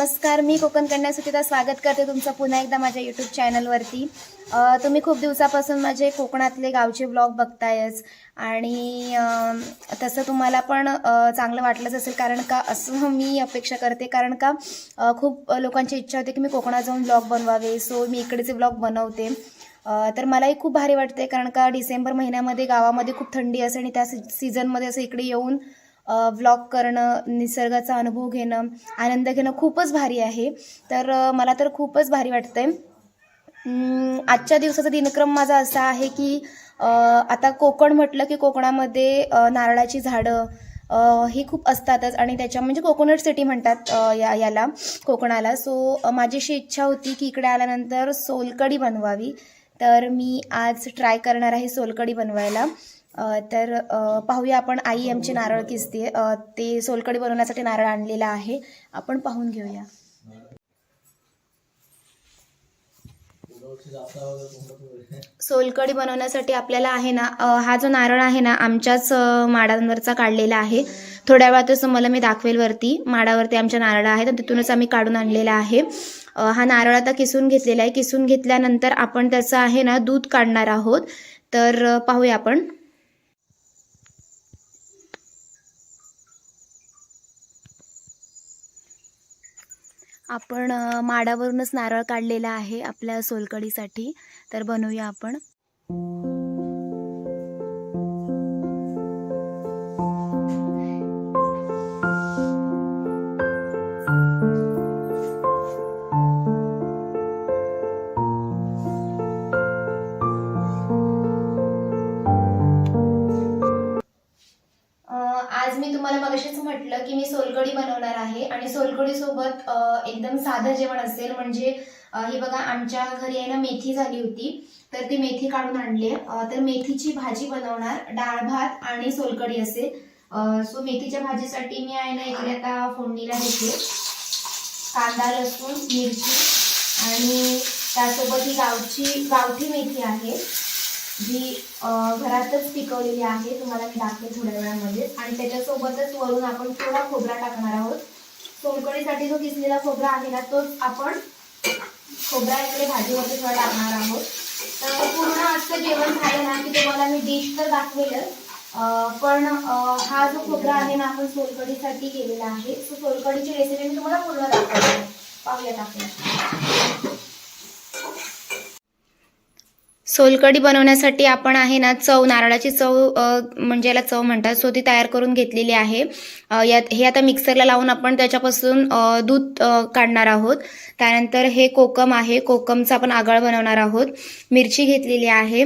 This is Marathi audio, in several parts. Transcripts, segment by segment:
नमस्कार मी कोकण कन्या सुचिता स्वागत करते तुमचं पुन्हा एकदा माझ्या यूट्यूब चॅनलवरती तुम्ही खूप दिवसापासून माझे कोकणातले गावचे ब्लॉग बघतायच आणि तसं तुम्हाला पण चांगलं वाटलंच असेल कारण का असं मी अपेक्षा करते. कारण का खूप लोकांची इच्छा होते की मी कोकणात जाऊन ब्लॉग बनवावे सो मी इकडेचे ब्लॉग बनवते. तर मलाही खूप भारी वाटते कारण का डिसेंबर महिन्यामध्ये गावामध्ये खूप थंडी असते आणि त्या सी सीझनमध्ये असं इकडे येऊन व्लॉग करणं निसर्गाचा अनुभव घेणं आनंद घेणं खूपच भारी आहे. तर मला तर खूपच भारी वाटतंय. आजच्या दिवसाचा दिनक्रम माझा असा आहे की आता कोकण म्हटलं की कोकणामध्ये नारळाची झाडं ही खूप असतातच आणि त्याच्या म्हणजे कोकोनट सिटी म्हणतात या याला कोकणाला. सो माझी अशी इच्छा होती की इकडे आल्यानंतर सोलकढी बनवावी. तर मी आज ट्राय करणार आहे सोलकढी बनवायला. तर पाहूया आपण. आई आमची नारळ किसते ते सोलकढी बनवण्यासाठी नारळ आणलेला आहे. आपण पाहून घेऊया. सोलकढी बनवण्यासाठी आपल्याला आहे ना हा जो नारळ आहे ना आमच्याच माडांवरचा काढलेला आहे. थोड्या वेळातच मला मी दाखवेल वरती. माडावरती आमच्या नारळ आहेत आणि तिथूनच आम्ही काढून आणलेला आहे. हा नारळ आता किसून घेतलेला आहे. किसून घेतल्यानंतर आपण त्याचं आहे ना दूध काढणार आहोत. तर पाहूया आपण. आपण माडावरूनच नारळ काढलेला आहे आपल्या सोलकढीसाठी. तर बनवूया आपण. आहे. आणि सोलकढी सोबत एकदम साधं जेवण असेल म्हणजे ही बघा आमच्या घरी आहे ना मेथी झाली होती. तर ती मेथी काढून आणली तर मेथीची भाजी बनवणार डाळ भात आणि सोलकढी असेल सो मेथीच्या भाजीसाठी मी आहे ना इकडे आता फोडणीला घेते. कांदा लसूण मिरची आणि त्यासोबत ही गावची गावठी मेथी आहे. जी घरातच पिकवलेली आहे. तुम्हाला मी दाखवेल थोड्या वेळामध्ये. आणि त्याच्यासोबतच वरून आपण थोडा खोबरा टाकणार आहोत. सोलकढीसाठी जो किसलेला खोबरा आहे ना तोच आपण खोबरा इकडे भाजीमध्ये थोडा टाकणार आहोत. तर पूर्ण असं जेवण झालं ना की तुम्हाला मी डिश तर दाखवेलच. पण हा जो खोबरा आहे ना आपण सोलकढीसाठी केलेला आहे. सो सोलकढीची रेसिपी मी तुम्हाला पूर्ण दाखवते. पाहूया आपण सोलकढी बनवण्यासाठी आपण आहे ना चव नारळाची चव म्हणजे याला चव म्हणतात. सो ती तयार करून घेतलेली आहे. यात हे आता मिक्सरला लावून आपण त्याच्यापासून दूध काढणार आहोत. त्यानंतर हे कोकम आहे. कोकमचा आपण आगळ बनवणार आहोत. मिरची घेतलेली आहे.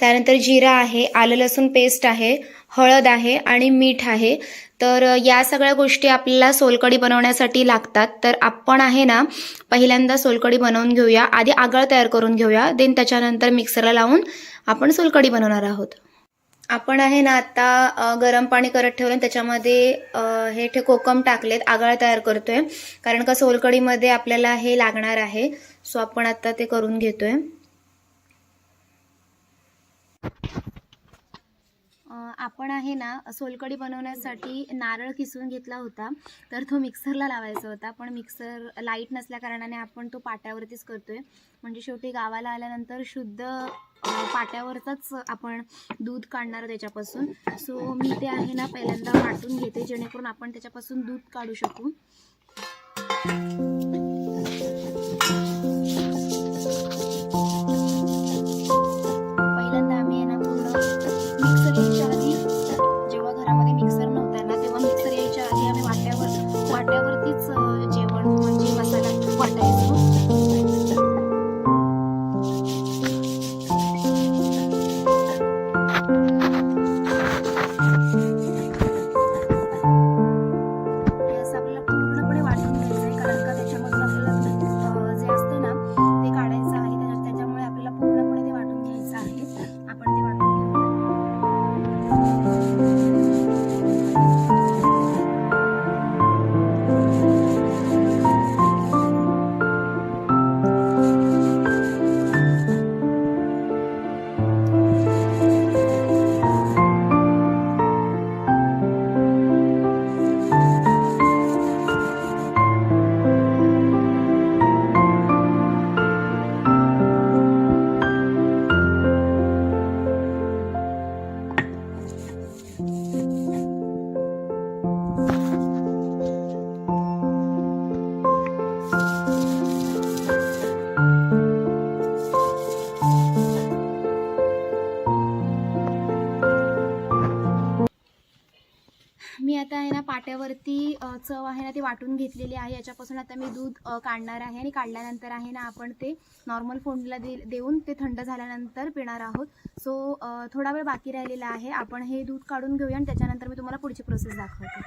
त्यानंतर जिरा आहे. आलं लसूण पेस्ट आहे. हळद आहे आणि मीठ आहे. तर या सगळ्या गोष्टी आपल्याला सोलकढी बनवण्यासाठी लागतात. तर आपण आहे ना पहिल्यांदा सोलकढी बनवून घेऊया. आधी आगळ तयार करून घेऊया. देन त्याच्यानंतर मिक्सरला लावून आपण सोलकढी बनवणार आहोत. आपण आहे ना आता गरम पाणी करत ठेवलं आणि त्याच्यामध्ये हे ठे कोकम टाकलेत. आगळ तयार करतोय. कारण का सोलकढीमध्ये आपल्याला हे लागणार आहे. सो आपण आता ते करून घेतोय. आपण आहे ना सोलकढी बनवण्यासाठी नारळ किसून घेतला होता. तर तो मिक्सरला लावायचा होता. पण मिक्सर लाइट नसल्या कारणाने आपण तो पाट्यावरतीच करतोय. म्हणजे शेवटी गावाला आल्यानंतर शुद्ध पाट्यावरचाच आपण दूध काढणार त्याच्यापासून. सो मी ते आहे ना पहिल्यांदा वाटून घेते जेणेकरून आपण त्याच्यापासून दूध काढू शकू. ती चव आहे ना ती वाटून घेतलेली आहे. याच्यापासून आता मी दूध काढणार आहे आणि काढल्यानंतर आहे ना आपण ते नॉर्मल फोंडला दे देऊन ते थंड झाल्यानंतर पिणार आहोत. सो थोडा वेळ बाकी राहिलेला आहे. आपण हे दूध काढून घेऊया आणि त्याच्यानंतर मी तुम्हाला पुढची प्रोसेस दाखवते.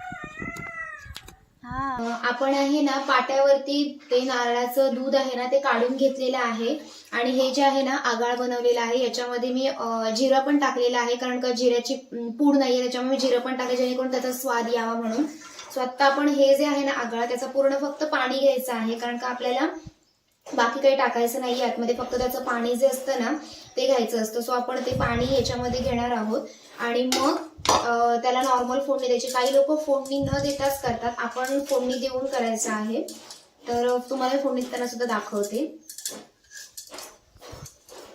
हा. आपण आहे ना पाट्यावरती ते नारळाचं दूध आहे ना ते काढून घेतलेलं आहे. आणि हे जे आहे ना आगाळ बनवलेलं आहे याच्यामध्ये मी जिरं पण टाकलेलं आहे. कारण का जिऱ्याची पूड नाही आहे त्याच्यामुळे मी जिरं पण टाकले जेणेकरून त्याचा स्वाद यावा म्हणून. सो आत्ता आपण हे जे आहे ना आगळा त्याचं पूर्ण फक्त पाणी घ्यायचं आहे कारण का आपल्याला बाकी काही टाकायचं नाही आतमध्ये फक्त त्याचं पाणी जे असतं ना ते घ्यायचं असतं. सो आपण ते पाणी याच्यामध्ये घेणार आहोत. आणि मग त्याला नॉर्मल फोडणी द्यायची. काही लोक फोडणी न देताच करतात. आपण फोडणी देऊन करायचं आहे. तर तुम्हाला फोडणी देताना सुद्धा दाखवते.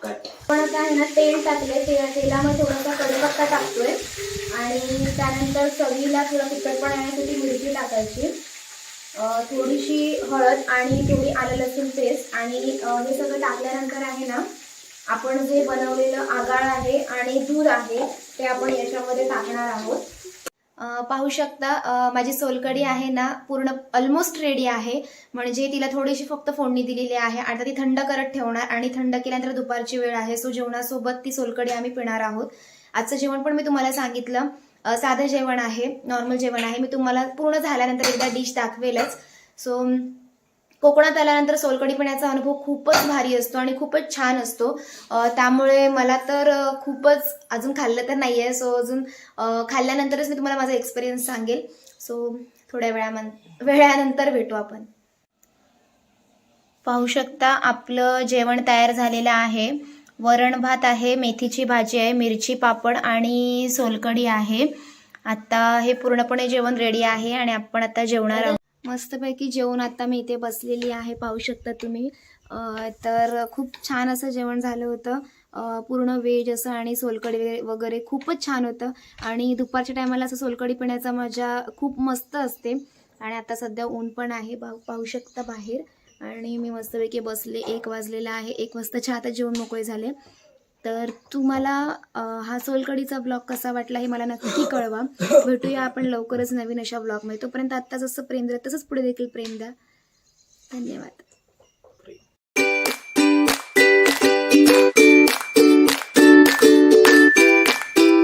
कट पण आता आहे ना तेल टाकलंय ते तेलामध्ये थोडासा कढीपत्ता टाकतोय. आणि त्यानंतर चवीला थोडा तिखटपणा येण्यासाठी मिरची टाकायची. थोडीशी हळद आणि थोडी आलं लसूण पेस्ट आणि हे सगळं टाकल्यानंतर आहे ना आपण जे बनवलेलं आगाळ आहे आणि दूध आहे ते आपण याच्यामध्ये टाकणार आहोत. पाहू शकता माझी सोलकडी आहे ना पूर्ण ऑलमोस्ट रेडी आहे. म्हणजे तिला थोडीशी फक्त फोडणी दिलेली आहे. आता ती थंड करत ठेवणार आणि थंड केल्यानंतर दुपारची वेळ आहे. सो जेवणासोबत ती सोलकडी आम्ही पिणार आहोत. आजचं जेवण पण मी तुम्हाला सांगितलं. साधं जेवण आहे नॉर्मल जेवण आहे. मी तुम्हाला पूर्ण झाल्यानंतर एकदा डिश दाखवेलच. सो कोकणात आल्यानंतर सोलकढी पिण्याचा अनुभव खूपच भारी असतो आणि खूपच छान असतो. त्यामुळे मला तर खूपच अजून खाल्लं तर नाही आहे सो अजून खाल्ल्यानंतरच मी तुम्हाला माझा एक्सपिरियन्स सांगेल. सो थोड्या वेळामन वेळानंतर भेटू आपण. पाहू शकता आपलं जेवण तयार झालेलं आहे. वरण भात आहे मेथीची भाजी आहे मिरची पापड आणि सोलकढी आहे. आता हे पूर्णपणे जेवण रेडी आहे आणि आपण आता जेवणार आहोत. मस्तपैकी जेवण आता मी इथे बसलेली आहे पाहू शकता तुम्ही. तर खूप छान असं जेवण झालं होतं. पूर्ण व्हेज असं आणि सोलकढी वगैरे- वगैरे खूपच छान होतं. आणि दुपारच्या टायमाला असं सोलकढी पिण्याचा मजा खूप मस्त असते. आणि आता सध्या ऊन पण आहे पाहू पाहू शकता बाहेर. आणि मी मस्तपैकी बसले एक वाजलेला आहे. एक वाजताच्या आता जेवण मोकळे झाले. तर तुम्हाला हा सोलकडीचा ब्लॉग कसा वाटला हे मला नक्की कळवा. भेटूया आपण लवकरच नवीन अशा ब्लॉगमध्ये. तोपर्यंत आत्ता जसं प्रेम द्या तसंच पुढे देखील प्रेम द्या. धन्यवाद.